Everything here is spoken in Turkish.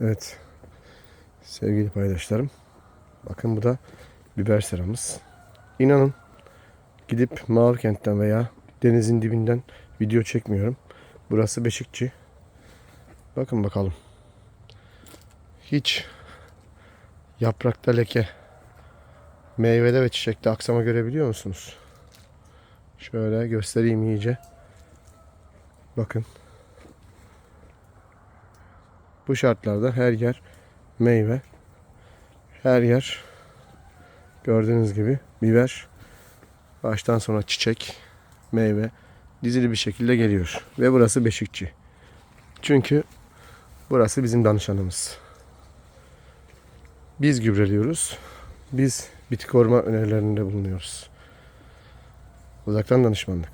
Evet. Sevgili paydaşlarım. Bakın bu da biber seramız. İnanın gidip Mavkent'ten veya denizin dibinden video çekmiyorum. Burası Beşikçi. Bakın bakalım. Hiç yaprakta leke, meyvede ve çiçekte aksama görebiliyor musunuz? Şöyle göstereyim iyice. Bakın. Bu şartlarda her yer meyve. Her yer gördüğünüz gibi biber. Baştan sona çiçek, meyve dizili bir şekilde geliyor. Ve burası Beşikçi. Çünkü burası bizim danışanımız. Biz gübreliyoruz. Biz bitki koruma önerilerinde bulunuyoruz. Uzaktan danışmanlık.